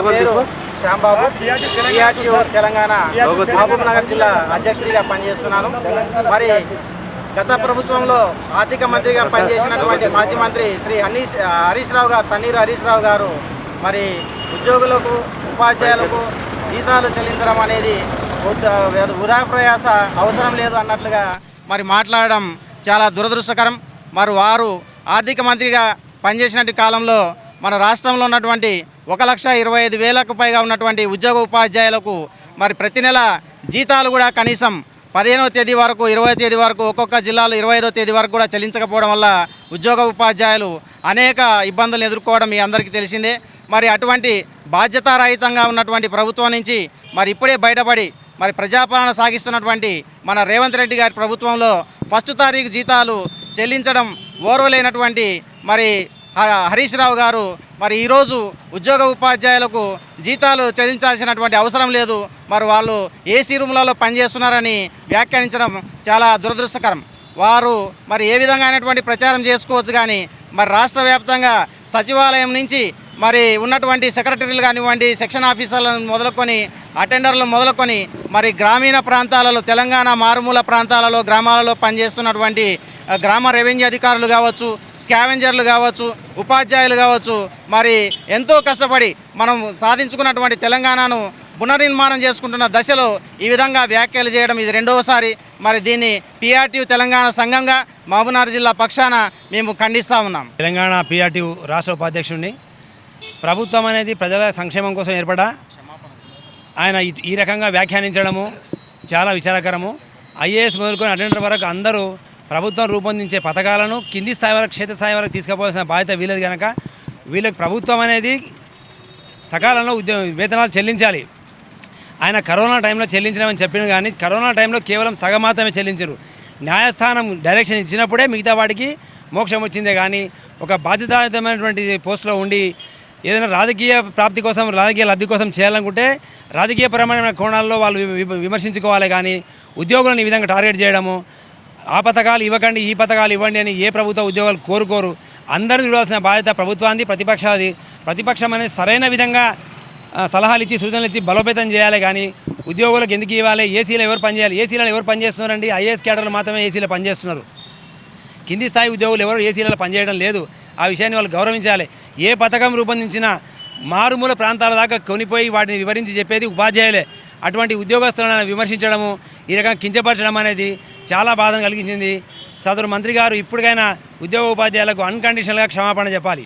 పేరు శ్యాంబాబు. టీఆర్టీయూ తెలంగాణ. మహబూబ్ నగర్ జిల్లా అధ్యక్షుడిగా పనిచేస్తున్నాను. మరి గత ప్రభుత్వంలో ఆర్థిక మంత్రిగా పనిచేసినటువంటి మాజీ మంత్రి శ్రీ హనీష్ హరీష్ రావు గారు తన్నీరు హరీష్ రావు గారు మరి ఉద్యోగులకు ఉపాధ్యాయులకు జీతాలు చెల్లించడం అనేది ఉద- ప్రయాస అవసరం లేదు అన్నట్లుగా మరి మాట్లాడడం చాలా దురదృష్టకరం. మరి వారు ఆర్థిక మంత్రిగా పనిచేసినటువంటి కాలంలో మన రాష్ట్రంలో ఉన్నటువంటి ఒక లక్ష ఇరవై ఐదు వేలకు పైగా ఉన్నటువంటి ఉద్యోగ ఉపాధ్యాయులకు మరి ప్రతి నెల జీతాలు కూడా కనీసం పదిహేనవ తేదీ వరకు ఇరవై తేదీ వరకు ఒక్కొక్క జిల్లాలో ఇరవై ఐదో తేదీ వరకు కూడా చెల్లించకపోవడం వల్ల ఉద్యోగ ఉపాధ్యాయులు అనేక ఇబ్బందులు ఎదుర్కోవడం మీ అందరికీ తెలిసిందే. మరి అటువంటి బాధ్యతారహితంగా ఉన్నటువంటి ప్రభుత్వం నుంచి మరి ఇప్పుడే బయటపడి మరి ప్రజాపాలన సాగిస్తున్నటువంటి మన రేవంత్ రెడ్డి గారి ప్రభుత్వంలో ఫస్ట్ తారీఖు జీతాలు చెల్లించడం ఓర్వలేనటువంటి మరి హరీష్ రావు గారు మరి ఈరోజు ఉద్యోగ ఉపాధ్యాయులకు జీతాలు చెల్లించాల్సినటువంటి అవసరం లేదు. మరి వాళ్ళు ఏసీ రూమ్లలో పనిచేస్తున్నారని వ్యాఖ్యానించడం చాలా దురదృష్టకరం. వారు మరి ఏ విధంగా అయినటువంటి ప్రచారం చేసుకోవచ్చు కానీ మరి రాష్ట్ర వ్యాప్తంగా సచివాలయం నుంచి మరి ఉన్నటువంటి సెక్రటరీలు కానివ్వండి సెక్షన్ ఆఫీసర్లను మొదలుకొని అటెండర్లు మొదలుకొని మరి గ్రామీణ ప్రాంతాలలో తెలంగాణ మారుమూల ప్రాంతాలలో గ్రామాలలో పనిచేస్తున్నటువంటి గ్రామ రెవెన్యూ అధికారులు కావచ్చు స్కావెంజర్లు కావచ్చు ఉపాధ్యాయులు కావచ్చు మరి ఎంతో కష్టపడి మనం సాధించుకున్నటువంటి తెలంగాణను పునర్నిర్మాణం చేసుకుంటున్న దశలో ఈ విధంగా వ్యాఖ్యలు చేయడం ఇది రెండవసారి. మరి దీన్ని పిఆర్టీ తెలంగాణ సంఘంగా మహబూబ్నగర్ జిల్లా పక్షాన మేము ఖండిస్తూ ఉన్నాం. తెలంగాణ పిఆర్టీ రాష్ట్ర ఉపాధ్యక్షుడిని ప్రభుత్వం అనేది ప్రజల సంక్షేమం కోసం ఏర్పడా? ఆయన ఈ- రకంగా వ్యాఖ్యానించడము చాలా విచారకరము. ఐఏఎస్ మొదలుకొని అటెండర్ వరకు అందరూ ప్రభుత్వం రూపొందించే పథకాలను కింది స్థాయి వరకు క్షేత్రస్థాయి వరకు తీసుకుపోవాల్సిన బాధ్యత వీలదు కనుక వీళ్ళకి ప్రభుత్వం అనేది సకాలంలో ఉద్యోగ వేతనాలు చెల్లించాలి. ఆయన కరోనా టైంలో చెల్లించడమని చెప్పిన కానీ కరోనా టైంలో కేవలం సగం మాత్రమే చెల్లించరు. న్యాయస్థానం డైరెక్షన్ ఇచ్చినప్పుడే మిగతా వాడికి మోక్షం వచ్చిందే కానీ ఒక బాధ్యతాయుతమైనటువంటి పోస్టులో ఉండి ఏదైనా రాజకీయ ప్రాప్తి కోసం రాజకీయ లబ్ధి కోసం చేయాలనుకుంటే రాజకీయపరమైన కోణాల్లో వాళ్ళు విమర్శించుకోవాలి కానీ ఉద్యోగులను ఈ విధంగా టార్గెట్ చేయడము ఆ పథకాలు ఇవ్వకండి ఈ పథకాలు ఇవ్వండి అని ఏ ప్రభుత్వ ఉద్యోగాలు కోరుకోరు. అందరూ చూడాల్సిన బాధ్యత ప్రభుత్వాన్ని ప్రతిపక్షాది. ప్రతిపక్షం అనేది సరైన విధంగా సలహాలు ఇచ్చి సూచనలు ఇచ్చి బలోపేతం చేయాలి కానీ ఉద్యోగులకు ఎందుకు ఇవ్వాలి? ఏసీలో ఎవరు పనిచేయాలి? ఏసీలో ఎవరు పనిచేస్తున్నారండి? ఐఏఎస్ క్యాడర్లు మాత్రమే ఏసీలో పనిచేస్తున్నారు. కింది స్థాయి ఉద్యోగులు ఎవరు? ఏసీలలో పనిచేయడం లేదు. ఆ విషయాన్ని వాళ్ళు గౌరవించాలి. ఏ పథకం రూపొందించినా మారుమూల ప్రాంతాల దాకా కొనిపోయి వాటిని వివరించి చెప్పేది ఉపాధ్యాయులే. అటువంటి ఉద్యోగస్తులను విమర్శించడము ఈ రకంగా కించపరచడం అనేది చాలా బాధను కలిగించింది. సదరు మంత్రి గారు ఇప్పటికైనా ఉద్యోగ ఉపాధ్యాయులకు అన్కండిషనల్గా క్షమాపణ చెప్పాలి.